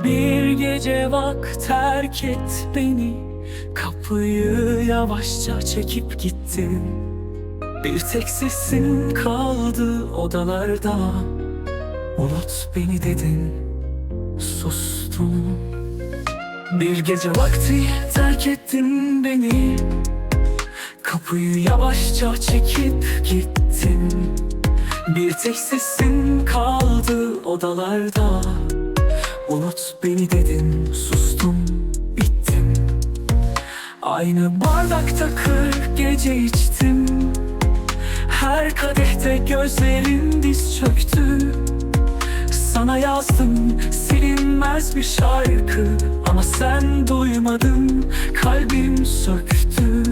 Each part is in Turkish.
Bir gece vak terk et beni. Kapıyı yavaşça çekip gittin Bir tek sesin kaldı odalarda. Unut beni dedin Sustum Bir gece vakti terk ettin beni. Kapıyı yavaşça çekip gittin Bir tek sesin kaldı odalarda Unut beni dedin sustum bittim. Aynı bardakta kırk gece içtim. Her kadehte gözlerin diz çöktü. Sana yazdım silinmez bir şarkı. Ama sen duymadın kalbim söktü.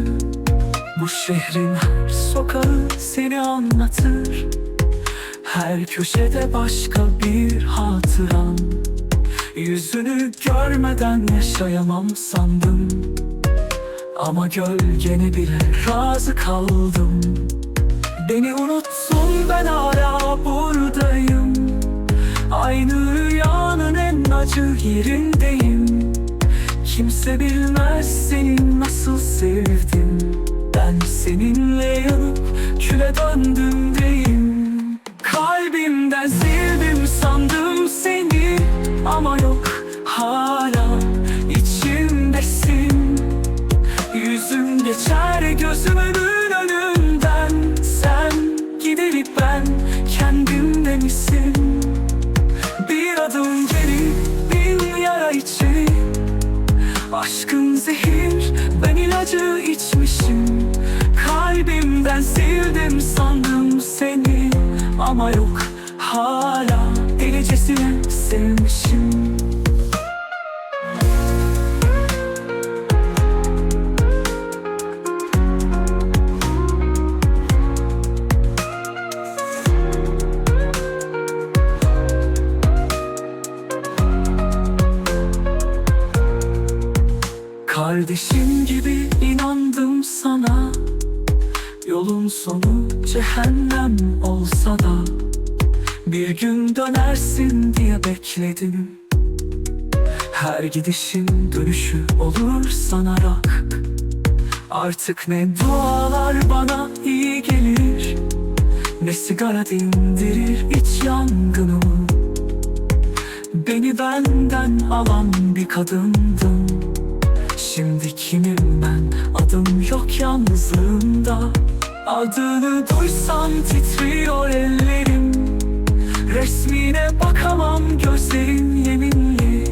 Bu şehrin her sokağı seni anlatır. Her köşede başka bir hatıran Yüzünü görmeden yaşayamam sandım. Ama gölgene bile razı kaldım. Beni unuttun ben hala buradayım. Aynı rüyanın en acı yerindeyim. Kimse bilmez seni nasıl sevdim Ben seninle yanıp küle döndüm deyim. Kalbimden sildim sandım seni. Ama Kalbimden sildim sandım seni Ama yok hala delicesine sevmişim. Kardeşim gibi inandım sana Yolun sonu cehennem olsa da Bir gün dönersin diye bekledim. Her gidişin dönüşü olur sanarak. Artık ne dualar bana iyi gelir Ne sigara dindirir iç yangınımı Beni benden alan bir kadındım Şimdi kimim ben? Adım yok yalnızlığımda Adını duysam titriyor ellerim. Resmine bakamam gözlerim yeminli.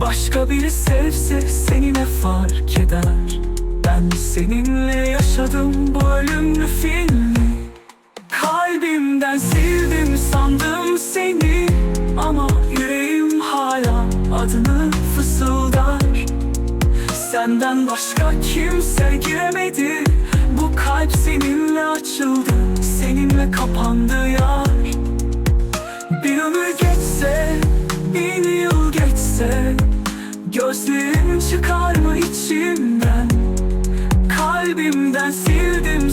Başka biri sevse seni ne fark eder? Ben seninle yaşadım bu ölümlü filmi. Kalbimden sildim sandım seni. Ama yüreğim hala adını fısıldar. Senden başka kimse giremedi kalp seninle açıldı Seninle kapandı yar Bir ömür geçse Bin yıl geçse Gözlerin çıkar mı içimden? Kalbimden sildim